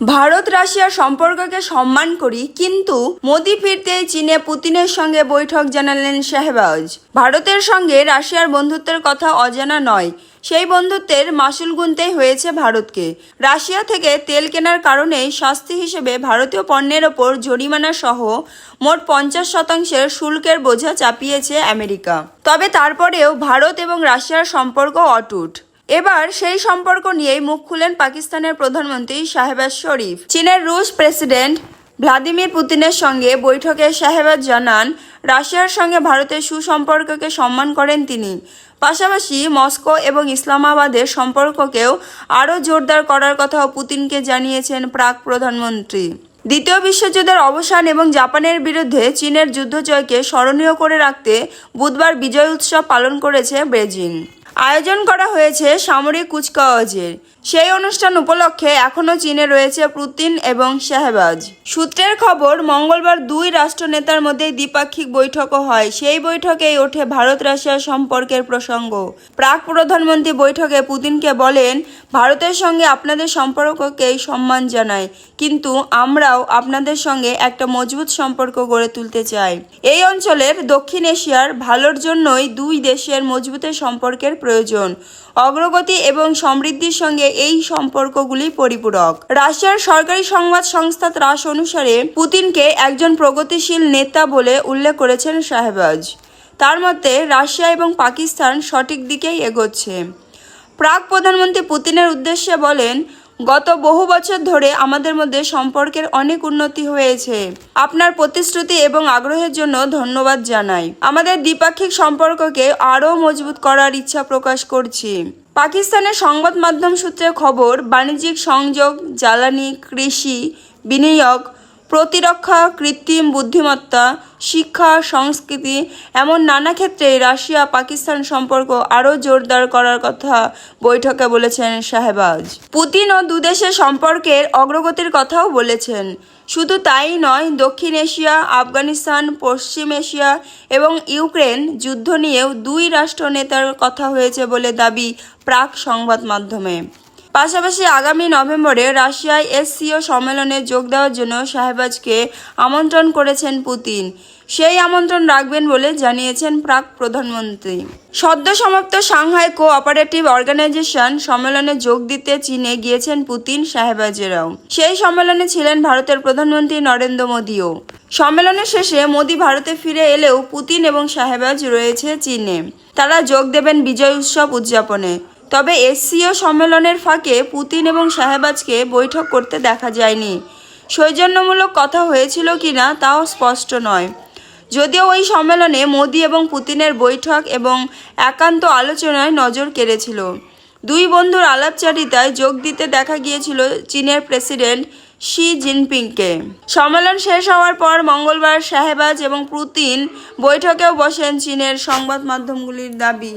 ভারত রাশিয়ার সম্পর্ককে সম্মান করি, কিন্তু মোদি ফিরতেই চীনে পুতিনের সঙ্গে বৈঠক জানালেন শাহবাজ। ভারতের সঙ্গে রাশিয়ার বন্ধুত্বের কথা অজানা নয়, সেই বন্ধুত্বের মাসুল গুনতেই হয়েছে ভারতকে। রাশিয়া থেকে তেল কেনার কারণেই শাস্তি হিসেবে ভারতীয় পণ্যের ওপর জরিমানা সহ মোট পঞ্চাশ শতাংশের শুল্কের বোঝা চাপিয়েছে আমেরিকা। তবে তারপরেও ভারত এবং রাশিয়ার সম্পর্ক অটুট। এবার সেই সম্পর্ক নিয়েই মুখ খুলেন পাকিস্তানের প্রধানমন্ত্রী শাহবাজ শরীফ। চীনের রুশ প্রেসিডেন্ট ভ্লাদিমির পুতিনের সঙ্গে বৈঠকে শাহবাজ জানান, রাশিয়ার সঙ্গে ভারতের সুসম্পর্ককে সম্মান করেন তিনি। পাশাপাশি মস্কো এবং ইসলামাবাদের সম্পর্ককেও আরও জোরদার করার কথাও পুতিনকে জানিয়েছেন প্রাক প্রধানমন্ত্রী। দ্বিতীয় বিশ্বযুদ্ধের অবসান এবং জাপানের বিরুদ্ধে চীনের যুদ্ধজয়কে স্মরণীয় করে রাখতে বুধবার বিজয় উৎসব পালন করেছে বেজিং আয়োজন করা হয়েছে সামরিক কুচকাওয়াজের। সেই অনুষ্ঠান উপলক্ষে এখনও চীনে রয়েছে পুতিন এবং শাহবাজ। সূত্রের খবর, মঙ্গলবার দুই রাষ্ট্রনেতার মধ্যে দ্বিপাক্ষিক বৈঠকও হয়। সেই বৈঠকেই ওঠে ভারত রাশিয়া সম্পর্কের প্রসঙ্গ। প্রাক প্রধানমন্ত্রী বৈঠকে পুতিনকে বলেন, ভারতের সঙ্গে আপনাদের সম্পর্ককেই সম্মান জানায় কিন্তু আমরাও আপনাদের সঙ্গে একটা মজবুত সম্পর্ক গড়ে তুলতে চাই। এই অঞ্চলের দক্ষিণ এশিয়ার ভালোর জন্যই দুই দেশের মজবুতের সম্পর্কের প্রয়োজন। অগ্রগতি এবং সমৃদ্ধির সঙ্গে এই সম্পর্কগুলি পরিপূরক। রাশিয়ার সরকারি সংবাদ সংস্থা ত্রাস অনুসারে পুতিনকে একজন প্রগতিশীল নেতা বলে উল্লেখ করেছেন শাহবাজ। তার মতে, রাশিয়া এবং পাকিস্তান সঠিক দিকেই এগোচ্ছে। প্রাক প্রধানমন্ত্রী পুতিনের উদ্দেশ্যে বলেন গত বহু বছর ধরে আমাদের মধ্যে সম্পর্কের অনেক উন্নতি হয়েছে। আপনার প্রতিশ্রুতি এবং আগ্রহের জন্য ধন্যবাদ জানাই। আমাদের দ্বিপাক্ষিক সম্পর্ককে আরও মজবুত করার ইচ্ছা প্রকাশ করছি। পাকিস্তানের সংবাদ মাধ্যম সূত্রে খবর, বাণিজ্যিক সংযোগ, জ্বালানি, কৃষি, বিনিয়োগ প্রতিরক্ষা, কৃত্রিম বুদ্ধিমত্তা, শিক্ষা, সংস্কৃতি, এমন নানা ক্ষেত্রে রাশিয়া, পাকিস্তান সম্পর্ক আরও জোরদার করার কথা বৈঠকে বলেছেন শাহবাজ। পুতিন ও দুদেশের সম্পর্কের অগ্রগতির কথাও বলেছেন। শুধু তাই নয়, দক্ষিণ এশিয়া, আফগানিস্তান, পশ্চিম এশিয়া এবং ইউক্রেন যুদ্ধ নিয়েও দুই রাষ্ট্র নেতার কথা হয়েছে বলে দাবি প্রাক সংবাদ মাধ্যমে। পাশাপাশি আগামী নভেম্বরে রাশিয়ায় এসসিও সম্মেলনে যোগ দেওয়ার জন্য শাহবাজকে আমন্ত্রণ করেছেন পুতিন। সেই আমন্ত্রণ রাখবেন বলে জানিয়েছেন প্রাক প্রধানমন্ত্রী। সদ্য সমাপ্ত সাংহাই কোঅপারেটিভ অর্গানাইজেশন সম্মেলনে যোগ দিতে চীনে গিয়েছেন পুতিন সাহেবাজেরাও সেই সম্মেলনে ছিলেন ভারতের প্রধানমন্ত্রী নরেন্দ্র মোদীও। সম্মেলনের শেষে মোদী ভারতে ফিরে এলেও পুতিন এবং সাহেবাজ রয়েছে চীনে। তারা যোগ দেবেন বিজয় উৎসব উদযাপনে। তবে এসসিও সম্মেলনের ফাঁকে পুতিন এবং শাহবাজকে বৈঠক করতে দেখা যায়নি। সৌজন্যমূলক কথা হয়েছিল কিনা তাও স্পষ্ট নয়। যদিও ওই সম্মেলনে মোদি এবং পুতিনের বৈঠক এবং একান্ত আলোচনায় নজর কেড়েছিল। দুই বন্ধুর আলাপচারিতায় যোগ দিতে দেখা গিয়েছিল চীনের প্রেসিডেন্ট শি জিনপিংকে। সম্মেলন শেষ হওয়ার পর মঙ্গলবার শাহবাজ এবং পুতিন বৈঠকেও বসেন চীনের সংবাদ মাধ্যমগুলির দাবি।